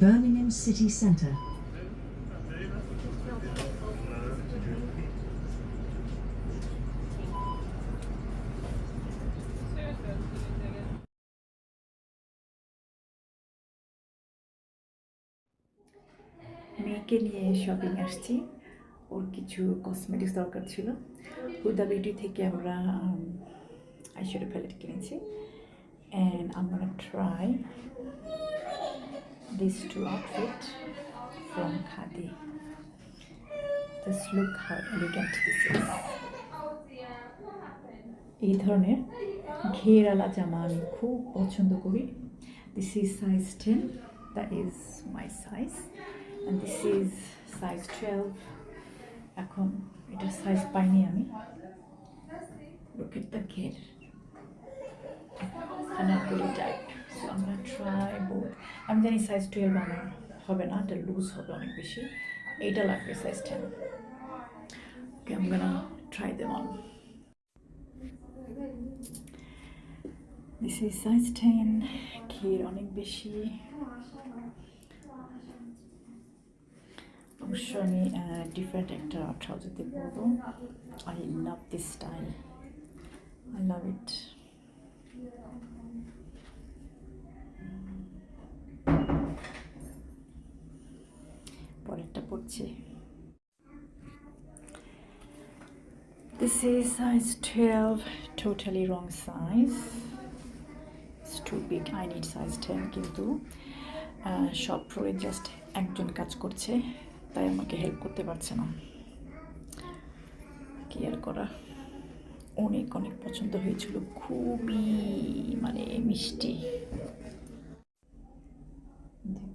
Birmingham city centre. মেয়েকে নিয়ে shopping আসছি। ওর কিছু কসমেটিক্স দরকার ছিল। হুদা বিউটি থেকে আমরা আইশ্যাডো প্যালেট কিনেছি। অ্যান্ড আমরা try this two outfit from Khaadi just look how elegant this is এই ধরনের ঘেরালা জামা আমি খুব পছন্দ করি। This is size ten that is my size and this is size twelve এখন এটা সাইজ পাইনি আমি। Look at the ঘের আনারকলি টাইপ সো আমরা ট্রাই বোথ আমি জানি সাইজ টুয়েলভ আমার হবে না, এটা লুজ হবে অনেক বেশি। এইটা লাগবে সাইজ টেন ওকে আমি gonna try them on this is size ten ঘের অনেক বেশি। অবশ্য আমি ডিফারেন্ট একটা ট্রাউজারতে পরবো। I love this style I love it This is size 12, totally wrong size. It's too big. I need size 10 কিন্তু সব ফ্লোরে জাস্ট একজন কাজ করছে তাই আমাকে হেল্প করতে পারছে না কি আর করা অনেক অনেক পছন্দ হয়েছিল খুবই মানে মিষ্টি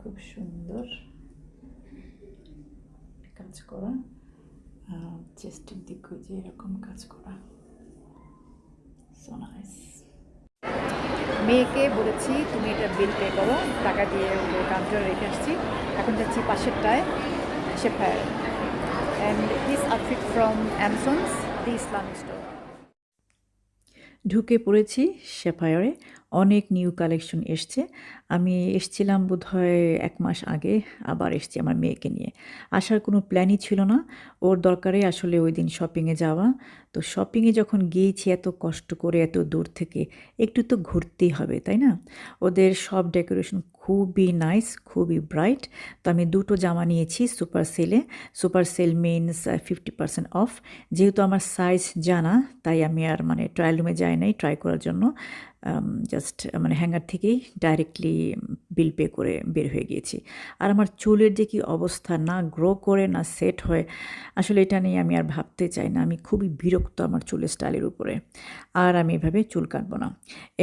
খুব সুন্দর কাজ করা চেস্টের দিকে যে এরকম কাজ করা। সো নাইস মেয়েকে বলেছি তুমি এটা বিল পে করো টাকা দিয়ে কাউন্টারে রেখে আসছি। এখন যাচ্ছি পাশেরটায় Sapphire and this outfit from Amsons the Islamic store ঢুকে পড়েছি শেফায়ারে অনেক নিউ কালেকশন এসছে। আমি এসছিলাম বোধহয় এক মাস আগে, আবার এসছি আমার মেয়েকে নিয়ে। আসার কোনো প্ল্যানই ছিল না। ওর দরকারে আসলে ওই দিন শপিংয়ে যাওয়া। তো শপিংয়ে যখন গিয়েছি এত কষ্ট করে, এত দূর থেকে, একটু তো ঘুরতেই হবে, তাই না? ওদের সব ডেকোরেশন খুবই নাইস খুবই ব্রাইট তো আমি দুটো জামা নিয়েছি সুপার সেলে super sale means fifty percent off যেহেতু আমার সাইজ জানা, তাই আমি আর মানে ট্রায়াল রুমে যাই নাই ট্রাই করার জন্য। জাস্ট মানে হ্যাঙ্গার থেকেই ডাইরেক্টলি বিল পে করে বের হয়ে গিয়েছি। আর আমার চুলের যে কি অবস্থা, না গ্রো করে, না সেট হয়, আসলে এটা নিয়ে আমি আর ভাবতে চাই না। আমি খুবই বিরক্ত আমার চুলের স্টাইলের উপরে। আর আমি এভাবে চুল কাটবো না।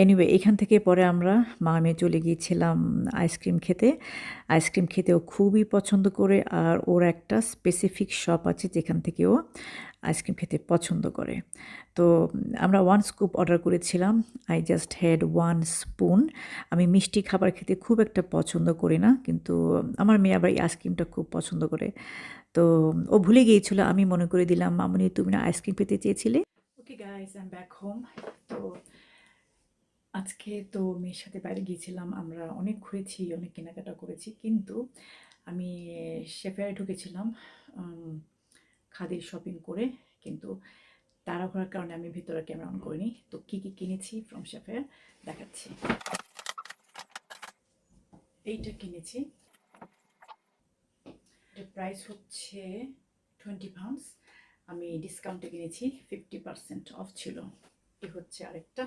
এনিওয়ে এখান থেকে পরে আমরা মা মেয়ে চলে গিয়েছিলাম আইসক্রিম খেতে। আইসক্রিম খেতেও খুবই পছন্দ করে আর ওর একটা স্পেসিফিক শপ আছে যেখান থেকে ও আইসক্রিম খেতে পছন্দ করে। তো আমরা ওয়ান স্কুপ অর্ডার করেছিলাম। I just had one spoon আমি মিষ্টি খাবার খেতে খুব একটা পছন্দ করি না, কিন্তু আমার মেয়ে আবার এই আইসক্রিমটা খুব পছন্দ করে। তো ও ভুলে গিয়েছিল, আমি মনে করে দিলাম, মামনি, তুমি না আইসক্রিম পেতে চেয়েছিলে? Okay guys I back home তো আজকে তো মেয়ের সাথে বাইরে গিয়েছিলাম, আমরা অনেক ঘুরেছি, অনেক কেনাকাটা করেছি, কিন্তু আমি শেফারে ঢুকেছিলাম খাদির শপিং করে, কিন্তু তাড়াহুড়ার কারণে আমি ভিতরে ক্যামেরা অন করিনি। তো কী কী কিনেছি ফ্রম শেফের দেখাচ্ছি। এইটা কিনেছি। এটার প্রাইস হচ্ছে টোয়েন্টি পাউন্ডস আমি ডিসকাউন্টে কিনেছি ফিফটি পার্সেন্ট অফ ছিল। এ হচ্ছে আরেকটা।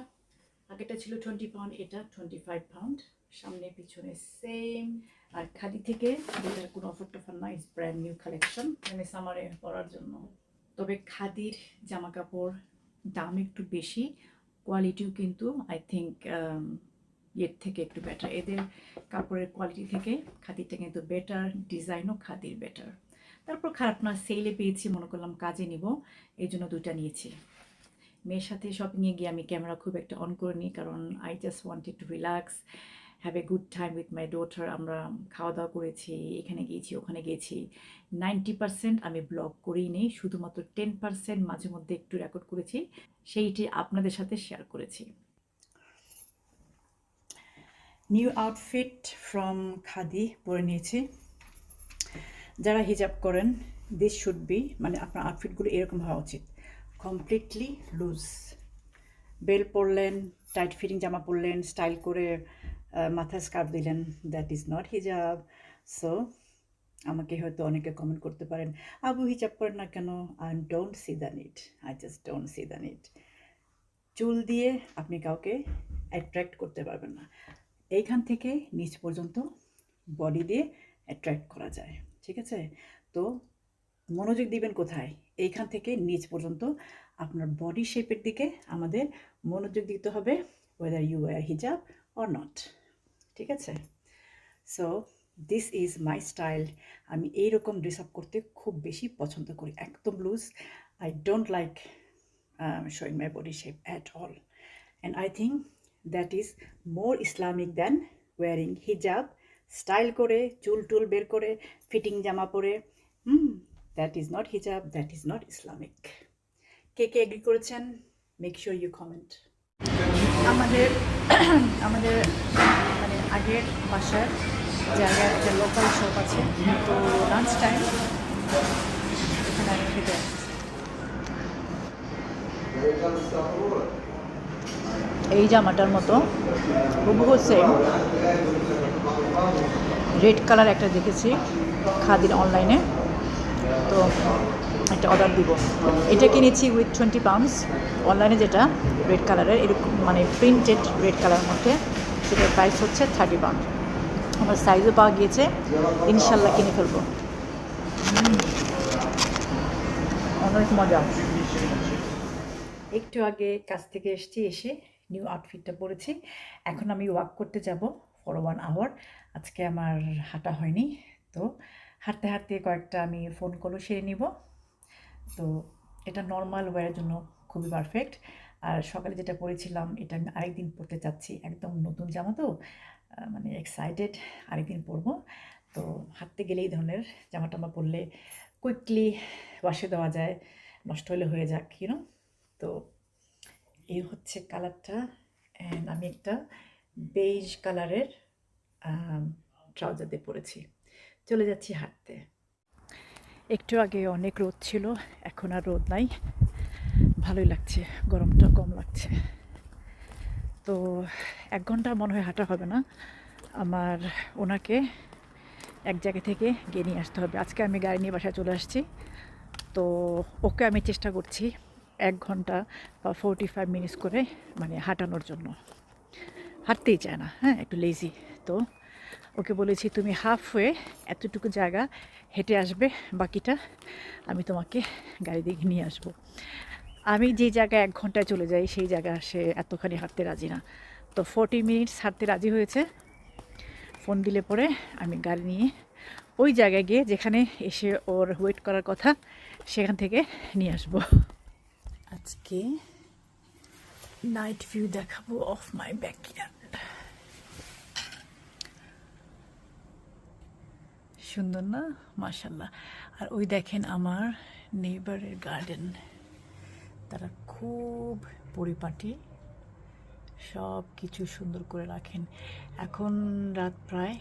আগেটা ছিল টোয়েন্টি পাউন্ড এটা টোয়েন্টি ফাইভ পাউন্ড সামনে, পিছনে সেম আর খাদি থেকে এটার কোনো অফার টফার নাই ব্র্যান্ড নিউ কালেকশন মানে সামারে পরার জন্য। তবে খাদির জামা কাপড় দাম একটু বেশি কোয়ালিটিও কিন্তু আই থিঙ্ক এর থেকে একটু বেটার এদের কাপড়ের কোয়ালিটি থেকে খাদিরটা কিন্তু বেটার ডিজাইনও খাদির বেটার তারপর খারাপ না সেলে পেয়েছি, মনে করলাম কাজে নিব, এই জন্য দুটা নিয়েছি। মেয়ের সাথে শপিংয়ে গিয়ে আমি ক্যামেরা খুব একটা অন করিনি, কারণ I just wanted to relax have a good time with my daughter আমরা খাওয়া দাওয়া করেছি, এখানে গিয়েছি, ওখানে গিয়েছি। নাইনটি পার্সেন্ট আমি ব্লগ করেই নেই শুধুমাত্র টেন পার্সেন্ট মাঝে মধ্যে একটু রেকর্ড করেছি। সেইটি আপনাদের সাথে শেয়ার করেছি। নিউ আউটফিট ফ্রম খাদি পরে নিয়েছি। যারা হিজাব করেন দিস শুড বি মানে আপনার আউটফিটগুলো এরকম হওয়া উচিত। কমপ্লিটলি লুজ বেল পরলেন টাইট ফিটিং জামা পরলেন স্টাইল করে মাথায় স্কার্ফ দিলেন দ্যাট ইজ নট হিজাব সো আমাকে হয়তো অনেকে কমেন্ট করতে পারেন, আবু হিজাব করেন না কেন? I don't see the need I just don't see the need চুল দিয়ে আপনি কাউকে অ্যাট্রাক্ট করতে পারবেন না। এইখান থেকে নিচ পর্যন্ত বডি দিয়ে অ্যাট্রাক্ট করা যায়, ঠিক আছে? তো মনোযোগ দিবেন কোথায়? এইখান থেকে নিচ পর্যন্ত আপনার বডি শেপের দিকে আমাদের মনোযোগ দিতে হবে ওয়েদার ইউ ওয়ার হিজাব অর নট ঠিক আছে? So this is my style আমি এইরকম ড্রেস আপ করতে খুব বেশি পছন্দ করি। একদম loose I don't like showing my body shape at all. And I think that is more Islamic than wearing hijab, style করে চুল টুল বের করে ফিটিং জামা পরে। হুম দ্যাট ইজ নট হিজাব দ্যাট ইজ নট ইসলামিক কে কে এগ্রি করেছেন? মেক শিওর ইউ কমেন্ট আমাদের আমাদের মানে আগের বাসার জায়গায় একটা লোকাল শপ আছে। তো লাঞ্চ টাইম এখানে আমি খেতে এই জামাটার মতো হুবহু সেম রেড কালার একটা দেখেছি খাদির অনলাইনে তো একটা অর্ডার দিব। এটা কিনেছি উইথ টোয়েন্টি পাউন্ডস অনলাইনে যেটা রেড কালারের এরকম মানে প্রিন্টেড রেড কালারের মধ্যে। প্রাইস হচ্ছে থার্টি পাউন্ড আমার সাইজও পাওয়া গিয়েছে। ইনশাল্লাহ কিনে ফেলব। অনেক মজা। একটু আগে কাছ থেকে এসেছি, এসে নিউ আউটফিটটা পরেছি। এখন আমি ওয়াক করতে যাব ফর ওয়ান আওয়ার আজকে আমার হাঁটা হয়নি, তো হাঁটতে হাঁটতে কয়েকটা আমি ফোন কলও সেরে নিব। তো এটা নর্মাল ওয়ারের জন্য খুবই পারফেক্ট আর সকালে যেটা পরেছিলাম, এটা আমি আরেকদিন পরতে চাচ্ছি। একদম নতুন জামা তো মানে এক্সাইটেড আরেকদিন পরবো। তো হাঁটতে গেলে এই ধরনের জামা টামা পরলে কুইকলি ওয়াশে দেওয়া যায়, নষ্ট হলে হয়ে যাক ইউনো তো এই হচ্ছে কালারটা অ্যান্ড আমি একটা বেজ কালারের ট্রাউজার দিয়ে পরেছি। চলে যাচ্ছি হাঁটতে। একটু আগে অনেক রোদ ছিল, এখন আর রোদ নাই। ভালোই লাগছে, গরমটা কম লাগছে। তো এক ঘণ্টা মনে হয় হাঁটা হবে না। আমার ওনাকে এক জায়গা থেকে গিয়ে নিয়ে আসতে হবে। আজকে আমি গাড়ি নিয়ে বাসায় চলে আসছি। তো ওকে আমি চেষ্টা করছি এক ঘণ্টা বা ফোরটি ফাইভ মিনিটস করে মানে হাঁটানোর জন্য। হাঁটতেই চায় না হ্যাঁ একটু লেজি তো ওকে বলেছি, তুমি হাফ হয়ে এতটুকু জায়গা হেঁটে আসবে, বাকিটা আমি তোমাকে গাড়ি দিয়ে নিয়ে আসব। আমি যে জায়গায় এক ঘন্টায় চলে যাই, সেই জায়গা সে এতখানি হাঁটতে রাজি না। তো ফোরটি মিনিটস হাঁটতে রাজি হয়েছে। ফোন দিলে পরে আমি গাড়ি নিয়ে ওই জায়গায় গিয়ে যেখানে এসে ওর ওয়েট করার কথা, সেখান থেকে নিয়ে আসব। আজকে নাইট ভিউ দেখাবো অফ মাই ব্যাকয়ার্ড সুন্দর না? মাশাল্লাহ আর ওই দেখেন আমার নেইবারের গার্ডেন তারা খুব পরিপাটি, সব কিছু সুন্দর করে রাখেন। এখন রাত প্রায়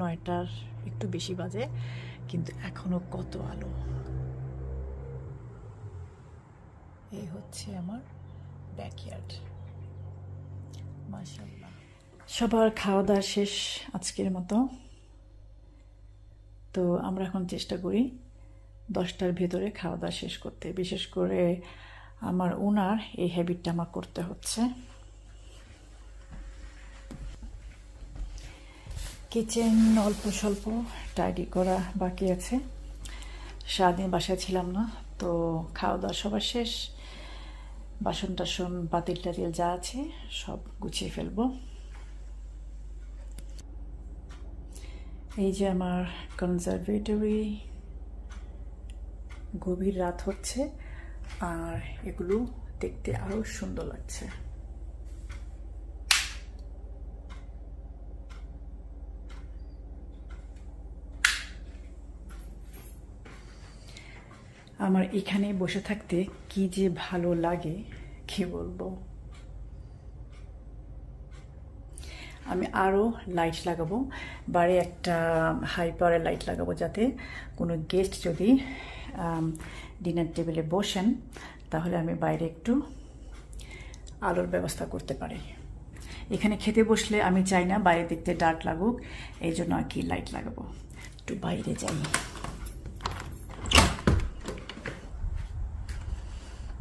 নয়টার, একটু বেশি বাজে, কিন্তু এখনও কত আলো। এই হচ্ছে আমার ব্যাকয়ার্ড মাশাল্লাহ সবার খাওয়া দাওয়া শেষ আজকের মতো। তো আমরা এখন চেষ্টা করি দশটার ভেতরে খাওয়া দাওয়া শেষ করতে। বিশেষ করে আমার ওনার এই হ্যাবিটটা আমার করতে হচ্ছে। কিচেন অল্প স্বল্প টাইডি করা বাকি আছে। সারাদিন বাসায় ছিলাম না, তো খাওয়া দাওয়া সবার শেষ। বাসন টাসন বাতিল টাতিল যা আছে সব গুছিয়ে ফেলব। এই যে আমার কনজারভেটরি গভীর রাত হচ্ছে। আর এগুলো দেখতে আরও সুন্দর লাগছে। আমার এখানে বসে থাকতে কি যে ভালো লাগে, কি বলব? আমি আরও লাইট লাগাবো বাড়ি একটা হাই পাওয়ারের লাইট লাগাবো যাতে কোনো গেস্ট যদি ডিনার টেবিলে বসেন, তাহলে আমি বাইরে একটু আলোর ব্যবস্থা করতে পারি। এখানে খেতে বসলে আমি চাই না বাইরে দেখতে ডার্ক লাগুক, এই জন্য আর কি লাইট লাগাবো। একটু বাইরে যাই।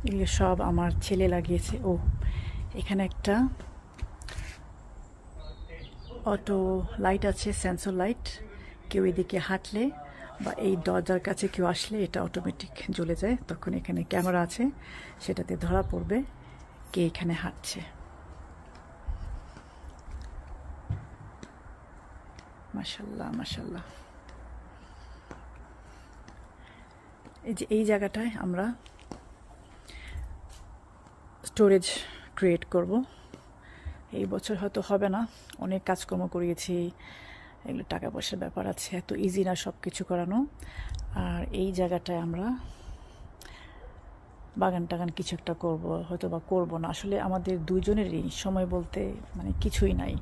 এগুলো সব আমার ছেলে লাগিয়েছে। ও, এখানে একটা অটো লাইট আছে সেন্সর লাইট কেউ এদিকে হাঁটলে বা এই দরজার কাছে কেউ আসলে এটা অটোমেটিক জ্বলে যায়, তখন এখানে ক্যামেরা আছে, সেটাতে ধরা পড়বে কে এখানে হাঁটছে। মাসাল্লাহ মাসাল্লাহ এই যে এই জায়গাটায় আমরা স্টোরেজ ক্রিয়েট করব। এই বছর হয়তো হবে না, অনেক কাজকর্ম করিয়েছি এগুলো টাকা পয়সার ব্যাপার আছে, এত ইজি না সব কিছু করানো। আর এই জায়গাটায় আমরা বাগান টাগান কিছু একটা করব হয়তো বা করব না। আসলে আমাদের দুজনেরই সময় বলতে মানে কিছুই নাই।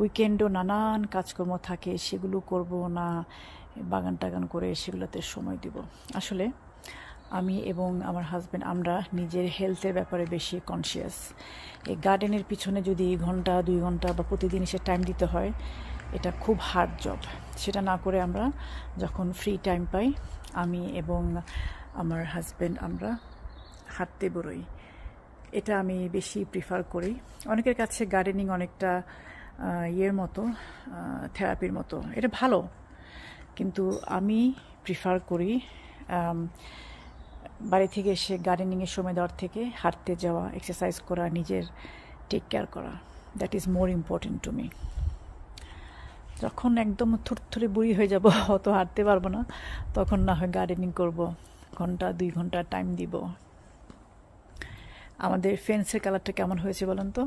উইকেন্ডও নানান কাজকর্ম থাকে, সেগুলো করব না, বাগান টাগান করে সেগুলোতে সময় দিব। আসলে আমি এবং আমার হাজব্যান্ড আমরা নিজের হেলথের ব্যাপারে বেশি কনসিয়াস এই গার্ডেনের পিছনে যদি ঘণ্টা, দুই ঘণ্টা বা প্রতিদিন সে টাইম দিতে হয় এটা খুব হার্ড জব সেটা না করে আমরা যখন ফ্রি টাইম পাই, আমি এবং আমার হাজব্যান্ড আমরা হাঁটতে বেরোই। এটা আমি বেশি প্রিফার করি। অনেকের কাছে গার্ডেনিং অনেকটা ইয়ের মতো থেরাপির মতো। এটা ভালো। কিন্তু আমি প্রিফার করি বাড়ি থেকে এসে গার্ডেনিংয়ের সময় দেওয়ার থেকে হাঁটতে যাওয়া এক্সারসাইজ করা, নিজের টেক কেয়ার করা। That is more important to me যখন একদম থুরথুরে বুড়ি হয়ে যাব, অত হাঁটতে পারব না, তখন না হয় গার্ডেনিং করব, ঘণ্টা, দুই ঘণ্টা টাইম দিব। আমাদের ফেন্সের কালারটা কেমন হয়েছে বলেন তো?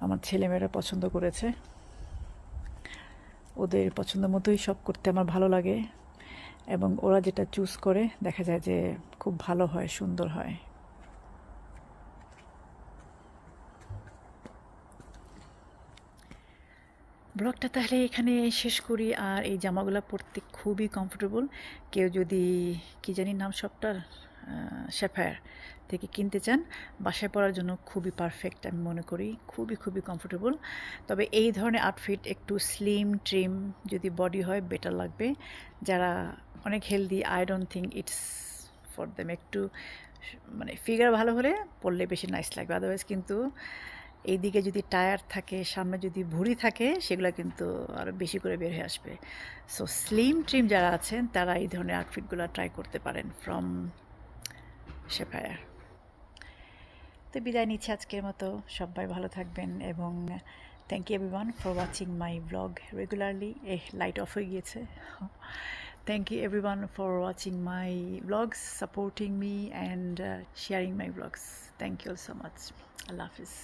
আমার ছেলেমেয়েরা পছন্দ করেছে। ওদের পছন্দ মতোই সব করতে আমার ভালো লাগে। এবং ওরা যেটা চুজ করে, দেখা যায় যে খুব ভালো হয়, সুন্দর হয়। ব্লগটা তাহলে এখানে শেষ করি। আর এই জামাগুলো পরতে খুবই কমফোর্টেবল কেউ যদি, কি জানি নাম সবটার শেফায়ার থেকে কিনতে চান, বাসায় পরার জন্য খুবই পারফেক্ট আমি মনে করি। খুবই খুবই কমফোর্টেবল তবে এই ধরনের আউটফিট একটু স্লিম ট্রিম যদি বডি হয় বেটার লাগবে। যারা অনেক healthy I don't think it's for them একটু মানে ফিগার ভালো হলে পরলে বেশি নাইস লাগবে। আদারওয়াইজ কিন্তু এইদিকে যদি টায়ার থাকে, সামনে যদি ভুঁড়ি থাকে, সেগুলো কিন্তু আরও বেশি করে বের হয়ে আসবে। সো স্লিম ট্রিম যারা আছেন, তারা এই ধরনের আউটফিটগুলো ট্রাই করতে পারেন ফ্রম শেফায়ার তো বিদায় নিচ্ছি আজকের মতো। সবাই ভালো থাকবেন এবং thank you everyone for watching my blog regularly A light off হয়ে গিয়েছে। Thank you everyone for watching my blogs supporting me and sharing my blogs thank you so much Allah Hafiz.